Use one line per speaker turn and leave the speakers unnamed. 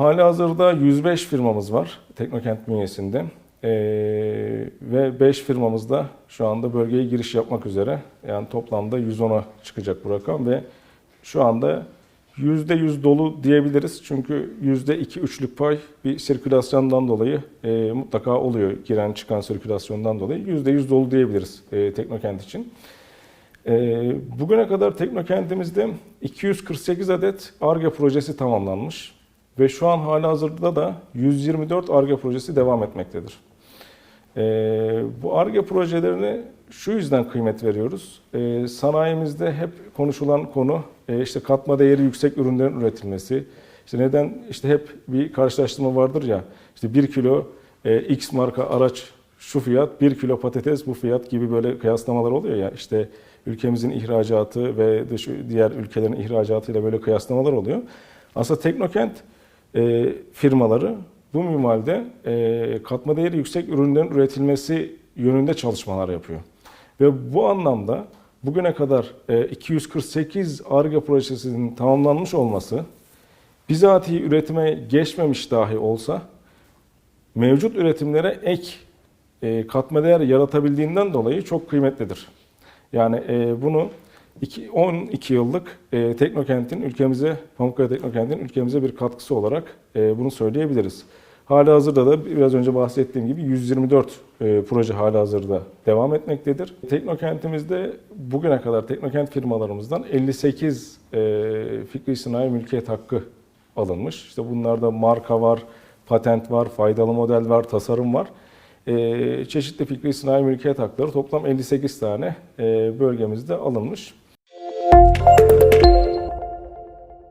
Hali hazırda 105 firmamız var Teknokent bünyesinde. Ee, ve 5 firmamız da şu anda bölgeye giriş yapmak üzere. Yani toplamda 110'a çıkacak bu rakam ve şu anda %100 dolu diyebiliriz. Çünkü %2-3'lük pay bir sirkülasyondan dolayı e, mutlaka oluyor. Giren çıkan sirkülasyondan dolayı %100 dolu diyebiliriz e, Teknokent için. E, bugüne kadar Teknokentimizde 248 adet ARGE projesi tamamlanmış. Ve şu an hali hazırda da 124 ARGE projesi devam etmektedir. Ee, bu ARGE projelerine şu yüzden kıymet veriyoruz. Ee, sanayimizde hep konuşulan konu e, işte katma değeri yüksek ürünlerin üretilmesi. İşte neden işte hep bir karşılaştırma vardır ya işte 1 kilo e, X marka araç şu fiyat, 1 kilo patates bu fiyat gibi böyle kıyaslamalar oluyor ya işte ülkemizin ihracatı ve dış diğer ülkelerin ihracatıyla böyle kıyaslamalar oluyor. Aslında Teknokent e, firmaları bu minvalde e, katma değeri yüksek ürünlerin üretilmesi yönünde çalışmalar yapıyor. Ve bu anlamda bugüne kadar e, 248 ARGE projesinin tamamlanmış olması bizatihi üretime geçmemiş dahi olsa mevcut üretimlere ek e, katma değer yaratabildiğinden dolayı çok kıymetlidir. Yani e, bunu iki- 12 yıllık e, Teknokent'in ülkemize, Pamukkale Teknokent'in ülkemize bir katkısı olarak e, bunu söyleyebiliriz. Hali hazırda da biraz önce bahsettiğim gibi 124 e, proje hali hazırda devam etmektedir. Teknokentimizde bugüne kadar Teknokent firmalarımızdan 58 e, fikri sanayi mülkiyet hakkı alınmış. İşte bunlarda marka var, patent var, faydalı model var, tasarım var. E, çeşitli fikri sanayi mülkiyet hakları toplam 58 tane e, bölgemizde alınmış. Thank you.